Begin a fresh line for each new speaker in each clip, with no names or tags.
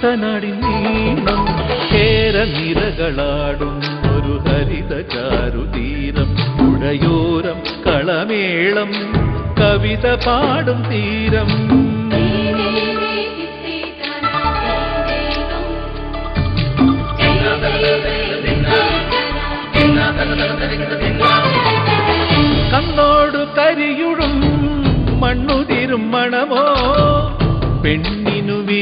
കുട്ടനാടി നീണം കേര നിരകളാടും ഒരു ഹരിത ചാരുതീരം പുഴയോരം കളമേളം കവിത പാടും തീരം. കണ്ണോടു കരിയുടും മണ്ണുതിരും മണമോ?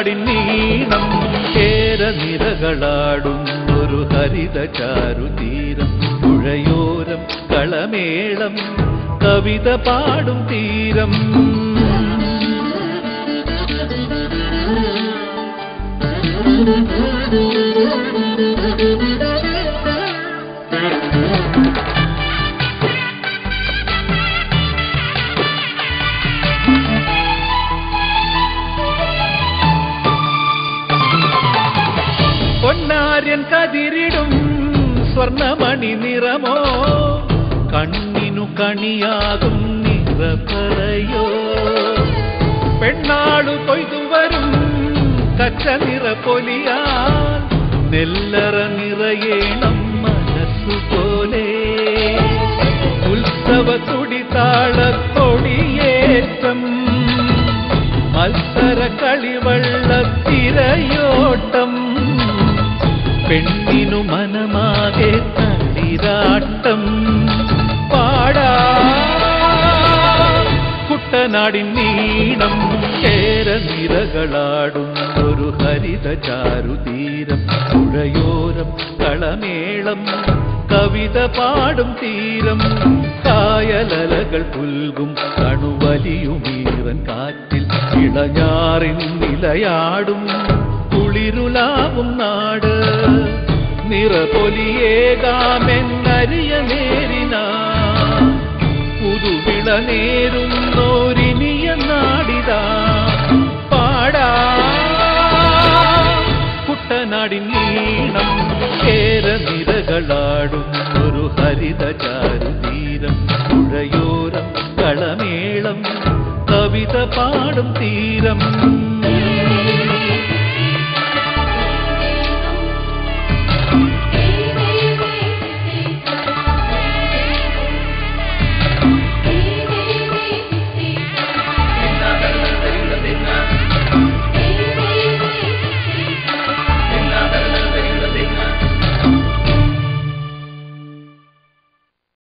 കുട്ടനാടിൻ നീണം കേര നിരകളാടും ഒരു ഹരിത ചാരുതീരം പുഴയോരം കളമേളം കവിത പാടും തീരം പൊന്നാര്യൻ കതിരിടും സ്വർണമണി നിറമോ? കണ്ണിനു കണിയാകും നിറപ്പറയോ? പെണ്ണാളു കൊയ്തു കച്ച നിറ പൊലിയാൽ നെല്ലറ നിറയേണം മനസ്സുപോലെ. ഉത്സവ തുടിതാള പെണ്ണിനു മനമാകെ തളിരാട്ടം പാടാ കുട്ടനാടിൻ നീണം കേര നിരകളാടും ഒരു ഹരിത ചാരുതീരം പുഴയോരം കളമേളം കവിത പാടും തീരം കായലലകൾ പുൽകും കണുവലിയുമീറൻ കാറ്റിൽ ഇളഞ്ഞാറിൻ നിലയാടും കുളിരുലാവും നാട്. നിറപൊലിയേകാമെന്നറിയ നേരിനാ. പുതുവിള നേരുന്നോരിനിയ നാടിതാ പാടാ. കുട്ടനാടിൻ നീണം കേര നിരകളാടും ഒരു ഹരിത ചാരുതീരം പുഴയോരം കളമേളം കവിത പാടും തീരം.